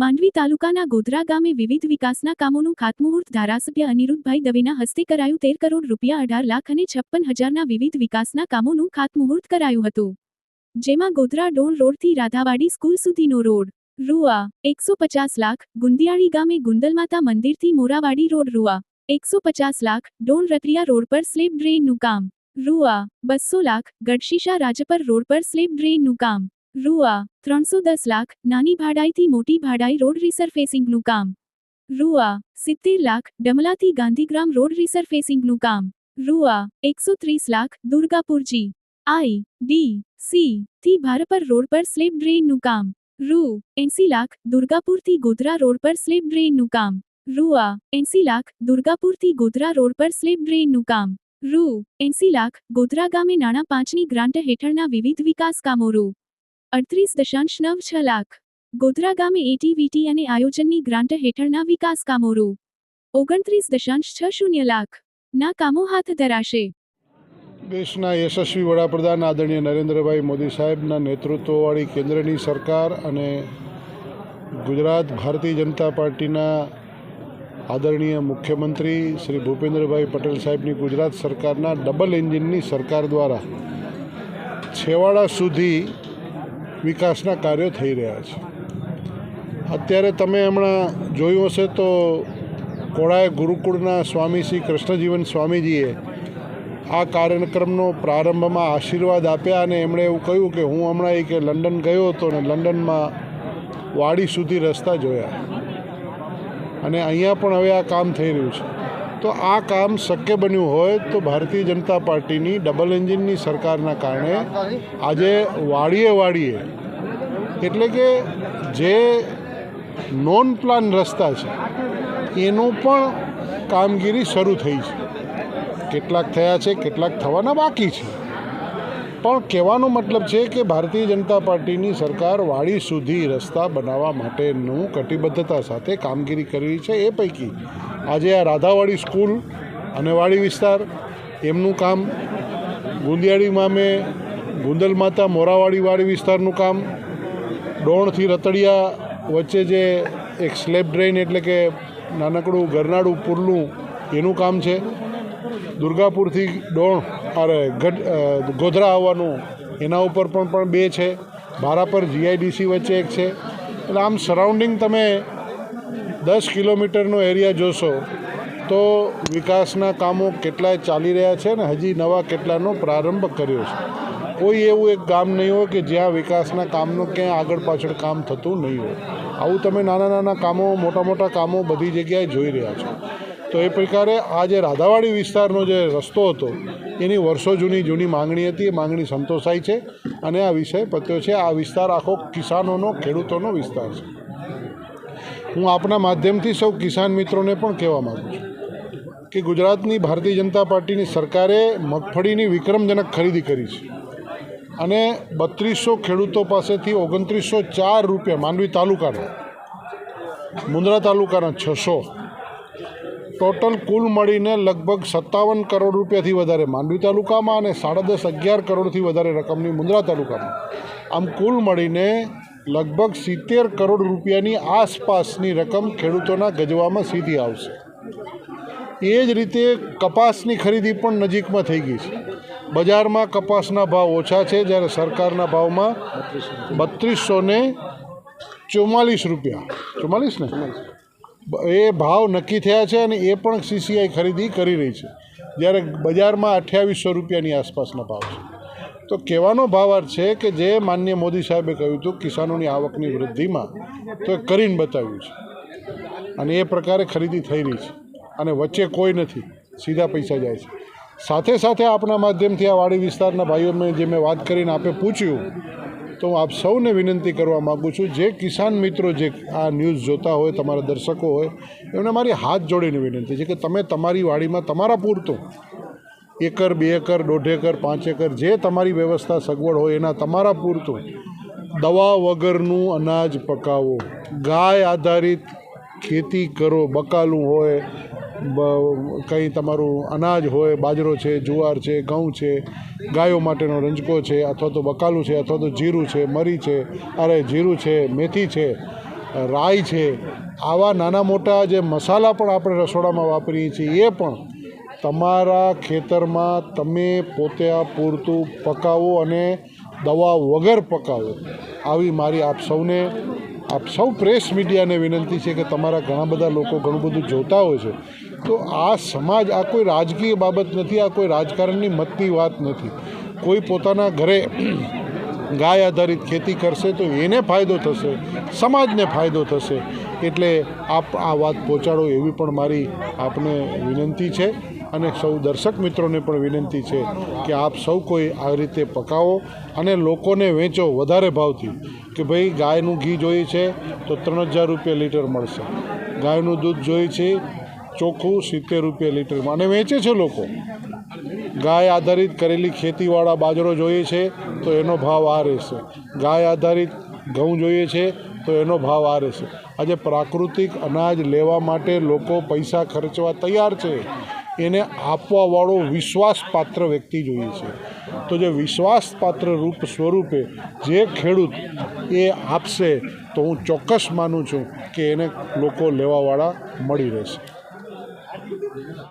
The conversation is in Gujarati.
માંડવી તાલુકાના ગોધરા ગામે વિવિધ વિકાસના કામોનું ખાતમુહૂર્ત ધારાસભ્ય અનિરુદ્ધભાઈ દવેના હસ્તે કરાયું તેર કરોડ રૂપિયા અઢાર લાખ અને છપ્પન હજારના વિવિધ વિકાસના કામોનું ખાતમુહૂર્ત કરાયું હતું. જેમાં ગોધરા ડોણ રોડથી રાધાવાડી સ્કૂલ સુધીનો રોડ, રૂઆ, એકસો પચાસ લાખ, ગુંદિયાળી ગામે ગુંદલમાતા મંદિરથી મોરાવાડી રોડ, રૂઆ, એકસો પચાસ લાખ ડોણ રત્રિયા રોડ પર સ્લેબ ડ્રેનનું કામ, રૂઆ, બસો લાખ, ગઢશીશા રાજપર રોડ પર સ્લેબ ડ્રેનનું કામ. રૂઆ, ત્રણસો દસ લાખ, નાની ભાડાઈથી મોટી ભાડાઈ રોડ રિસરફેસિંગનું કામ. રૂઆ, સિત્તેર લાખ, ડમલાથી ગાંધીગ્રામ રોડ રિસરફેસિંગનું કામ. રૂઆ, એકસો ત્રીસ લાખ, દુર્ગાપુરજી. આઈ, ડી, સી, થી ભારપર રોડ પર સ્લેબ ડ્રેઇનનું કામ. રૂ, એંસી લાખ, દુર્ગાપુરથી ગોધરા રોડ પર સ્લેબ ડ્રેઇનનું કામ. રૂઆ, એંસી લાખ, દુર્ગાપુરથી ગોધરા રોડ પર સ્લેબ ડ્રેઇનનું કામ. રૂ, એંસી લાખ, ગોધરા ગામે નાણાં પાંચની ગ્રાન્ટ હેઠળના વિવિધ વિકાસ કામો રૂ. અડત્રીસ દશાંશ નવ છ લાખ. ગોધરા ગામે એટીવીટી અને આયોજનની ગ્રાન્ટ હેઠળના વિકાસ કામો રૂ ઓગણત્રીસ દશાંશ છ શૂન્ય લાખ. ના કામો હાથ ધરાશે. દેશના યશસ્વી વડાપ્રધાન આદરણીય નરેન્દ્રભાઈ મોદી સાહેબના નેતૃત્વવાળી કેન્દ્રની સરકાર અને ગુજરાત ભારતીય જનતા પાર્ટીના આદરણીય મુખ્યમંત્રી શ્રી ભૂપેન્દ્રભાઈ પટેલ સાહેબની ગુજરાત સરકારના ડબલ એન્જિનની સરકાર દ્વારા છેવાડા સુધી વિકાસના કાર્યો થઈ રહ્યા છે. અત્યારે તમે હમણાં જોયું હશે તો કોળાએ ગુરુકુળના સ્વામી શ્રી કૃષ્ણજીવન સ્વામીજીએ આ કાર્યક્રમનો પ્રારંભમાં આશીર્વાદ આપ્યા અને એમણે એવું કહ્યું કે હું હમણાં એક લંડન ગયો હતો ને લંડનમાં વાડી સુધી રસ્તા જોયા. અને અહીંયા પણ હવે આ કામ થઈ રહ્યું છે. તો આ કામ શક્ય બન્યું હોય તો ભારતીય જનતા પાર્ટીની ડબલ એન્જિનની સરકારના કારણે આજે વાડીએ વાડીએ એટલે કે જે નોન પ્લાન રસ્તા છે, એનું પણ કામગીરી શરૂ થઈ છે. કેટલાક થયા છે, કેટલાક થવાના બાકી છે. પણ કહેવાનો મતલબ છે કે ભારતીય જનતા પાર્ટીની સરકાર વાડી સુધી રસ્તા બનાવવા માટેનું કટિબદ્ધતા સાથે કામગીરી કરી છે. એ પૈકી આજે આ રાધાવાડી સ્કૂલ અને વાડી વિસ્તાર, એમનું કામ, ગુંદિયાળી મામે ગુંદલ માતા મોરાવાડી વાડી વિસ્તારનું કામ, ડોણથી રતડિયા વચ્ચે જે એક સ્લેબ ડ્રેઇન એટલે કે નાનકડું ગરનાળું પુરલું એનું કામ છે. દુર્ગાપુરથી ડોણ અરે, ગઢ ગોધરા આવવાનું, એના ઉપર પણ પણ બે છે. ભારાપર જીઆઈડીસી વચ્ચે એક છે. એટલે આમ સરાઉન્ડિંગ તમે દસ કિલોમીટરનો એરિયા જોશો, તો વિકાસના કામો કેટલાય ચાલી રહ્યા છે અને હજી નવા કેટલાનો પ્રારંભ કર્યો છે. કોઈ એવું એક ગામ નહીં હોય કે જ્યાં વિકાસના કામનું ક્યાંય આગળ પાછળ કામ થતું નહીં હોય. આવું તમે નાના નાના કામો, મોટા મોટા કામો બધી જગ્યાએ જોઈ રહ્યા છો. તો એ પ્રકારે આ જે રાધાવાડી વિસ્તારનો જે રસ્તો હતો એની વર્ષો જૂની જૂની માંગણી હતી, એ માંગણી સંતોષાઈ છે અને આ વિષય પત્યો છે. આ વિસ્તાર આખો કિસાનોનો, ખેડૂતોનો વિસ્તાર છે. હું આપના માધ્યમથી સૌ કિસાન મિત્રોને પણ કહેવા માગું છું કે ગુજરાતની ભારતીય જનતા પાર્ટીની સરકારે મગફળીની વિક્રમજનક ખરીદી કરી છે અને બત્રીસો ખેડૂતો પાસેથી ઓગણત્રીસો ચાર રૂપિયા માંડવી તાલુકાના મુન્દ્રા તાલુકાના છસો ટોટલ કુલ મળીને લગભગ સત્તાવન કરોડ રૂપિયાથી વધારે માંડવી તાલુકામાં અને સાડા દસ અગિયાર કરોડથી વધારે રકમની મુંદ્રા તાલુકામાં. આમ કુલ મળીને લગભગ સિત્તેર કરોડ રૂપિયાની આસપાસની રકમ ખેડૂતોના ગજવામાં સીધી આવશે. એ જ રીતે કપાસની ખરીદી પણ નજીકમાં થઈ ગઈ છે. બજારમાં કપાસના ભાવ ઓછા છે જ્યારે સરકારના ભાવમાં બત્રીસો ને રૂપિયા. ચુમ્માલીસ ને? એ ભાવ નક્કી થયા છે અને એ પણ સીસીઆઈ ખરીદી કરી રહી છે. જ્યારે બજારમાં અઠ્યાવીસો રૂપિયાની આસપાસના ભાવ છે. તો કહેવાનો ભાવાર્થ છે કે જે માન્ય મોદી સાહેબે કહ્યું હતું, કિસાનોની આવકની વૃદ્ધિમાં તો એ કરીને બતાવ્યું છે. અને એ પ્રકારે ખરીદી થઈ રહી છે. અને વચ્ચે કોઈ નથી. સીધા પૈસા જાય છે. સાથે સાથે આપણા માધ્યમથી આ વાડી વિસ્તારના ભાઈઓને જે મેં વાત કરીને આપે પૂછ્યું તો હું આપ સૌને વિનંતી કરવા માગું છું, જે કિસાન મિત્રો જે આ ન્યૂઝ જોતા હોય, તમારા દર્શકો હોય, એમને મારી હાથ જોડીને વિનંતી છે કે તમે તમારી વાડીમાં તમારા પૂરતું એકર, બે એકર, દોઢ એકર, પાંચ એકર, જે તમારી વ્યવસ્થા સગવડ હોય, એના તમારા પૂરતું દવા વગરનું અનાજ પકાવો. ગાય આધારિત ખેતી કરો, બકાલું હોય કંઈ તમારું અનાજ હોય, બાજરો છે, જુવાર છે, ઘઉં છે, ગાયો માટેનો રંજકો છે, અથવા તો બકાલું છે, અથવા તો જીરું છે, મરી છે, અરે જીરું છે, મેથી છે, રાઈ છે, આવા નાના મોટા જે મસાલા પણ આપણે રસોડામાં વાપરીએ છીએ, એ પણ તમારા ખેતરમાં તમે પોતે પૂરતું પકાવો અને દવા વગર પકાવો. આવી મારી આપ સૌને, આપ સૌ પ્રેસ મીડિયાને વિનંતી છે કે તમારા ઘણા બધા લોકો ઘણું બધું જોતા હોય છે. તો આ સમાજ, આ કોઈ રાજકીય બાબત નથી, આ કોઈ રાજકારણની મતની વાત નથી. કોઈ પોતાના ઘરે ગાય આધારિત ખેતી કરશે તો એને ફાયદો થશે, સમાજને ફાયદો થશે. એટલે આપ આ વાત પહોંચાડો એવી પણ મારી આપને વિનંતી છે અને સૌ દર્શક મિત્રોને પણ વિનંતી છે કે આપ સૌ કોઈ આ રીતે પકાવો અને લોકોને વેચો વધારે ભાવથી કે ભાઈ ગાયનું ઘી જોઈએ છે તો ત્રણ હજાર રૂપિયા લીટર મળશે. ગાયનું દૂધ જોઈએ છે ચોખ્ખું સિત્તેર રૂપિયા લીટરમાં. અને વેચે છે લોકો. ગાય આધારિત કરેલી ખેતીવાળા બાજરો જોઈએ છે, તો એનો ભાવ આ રહેશે. ગાય આધારિત ઘઉં જોઈએ છે, તો એનો ભાવ આ રહેશે. આજે પ્રાકૃતિક અનાજ લેવા માટે લોકો પૈસા ખર્ચવા તૈયાર છે. એને આપવાવાળો વિશ્વાસપાત્ર વ્યક્તિ જોઈએ છે. તો જે વિશ્વાસપાત્ર રૂપ સ્વરૂપે જે ખેડૂત એ આપશે, તો હું ચોક્કસ માનું છું કે એને લોકો લેવાવાળા મળી રહેશે.